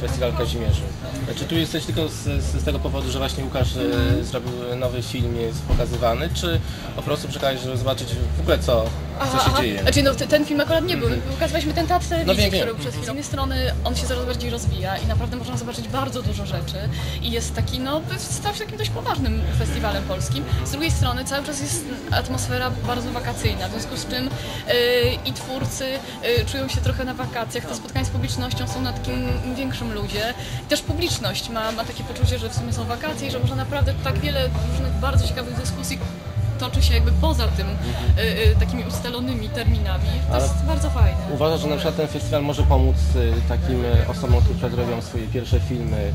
Festiwal Kazimierzy. Czy tu jesteś tylko z, z tego powodu, że właśnie Łukasz e, zrobił nowy film, jest pokazywany, czy po prostu czekałeś, żeby zobaczyć w ogóle co, co się dzieje? Znaczy no, te- ten film akurat nie był. Ukazywaliśmy ten teatr telewizji, wiem, który był przed chwilą. Z jednej strony on się coraz bardziej rozwija i naprawdę można zobaczyć bardzo dużo rzeczy i jest taki, no, stał się takim dość poważnym festiwalem polskim. Z drugiej strony cały czas jest atmosfera bardzo wakacyjna, w związku z czym yy, i twórcy yy, czują się trochę na wakacjach, te spotkania z publicznością są na takim większym ludzie. I też publiczność ma, ma takie poczucie, że w sumie są wakacje i że można naprawdę tak wiele różnych bardzo ciekawych dyskusji toczy się jakby poza tym y, y, takimi ustalonymi terminami. To Ale- jest bardzo fajne. Uważasz, że na przykład ten festiwal może pomóc e, takim osobom, które robią swoje pierwsze filmy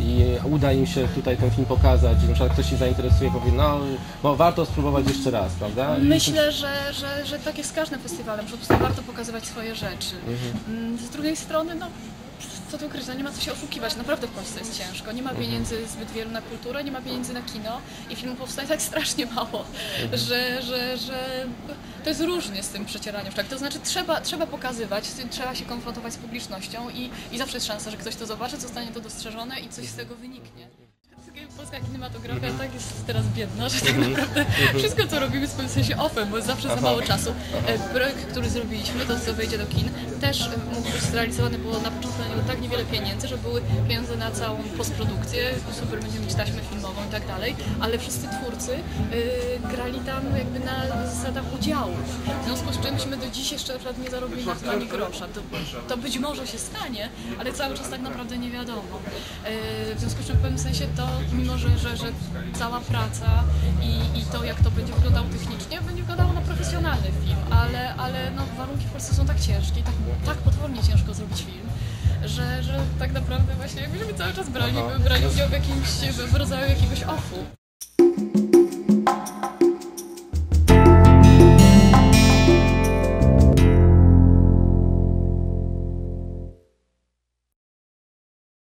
i uda im się tutaj ten film pokazać na przykład ktoś się zainteresuje, powie, no, no warto spróbować jeszcze raz, prawda? Myślę, że, że, że tak jest z każdym festiwalem, że po prostu warto pokazywać swoje rzeczy. Mm, Z drugiej strony, no, co tu ukryć, no nie ma co się oszukiwać, naprawdę w Polsce jest ciężko. Nie ma pieniędzy zbyt wielu na kulturę, nie ma pieniędzy na kino i filmów powstaje tak strasznie mało, że, że, że to jest różnie z tym przecieraniem szlak. To znaczy trzeba, trzeba pokazywać, trzeba się konfrontować z publicznością i, i zawsze jest szansa, że ktoś to zobaczy, zostanie to dostrzeżone i coś z tego wyniknie. Polska kinematografia tak jest teraz biedna, że tak naprawdę wszystko co robimy jest w pewnym sensie offem, bo jest zawsze za mało czasu. E, Projekt, który zrobiliśmy, to co wejdzie do kin, też e, mógł być zrealizowany, było na początku na niego tak niewiele pieniędzy, że były pieniądze na całą postprodukcję, super będziemy mieć taśmę filmową i tak dalej, ale wszyscy twórcy e, grali tam jakby na zasadach udziału. W związku z czym myśmy do dziś jeszcze na przykład nie zarobili na ani grosza. To, to być może się stanie, ale cały czas tak naprawdę nie wiadomo. E, W związku z czym w pewnym sensie to, mimo że, że, że cała praca i, i to jak to będzie wyglądało technicznie, będzie wyglądało na profesjonalny film, ale, ale no, warunki w Polsce są tak ciężkie i tak, tak potwornie ciężko zrobić film, że, że tak naprawdę właśnie jakbyśmy cały czas brali, brali udział w jakimś w rodzaju jakiegoś offu.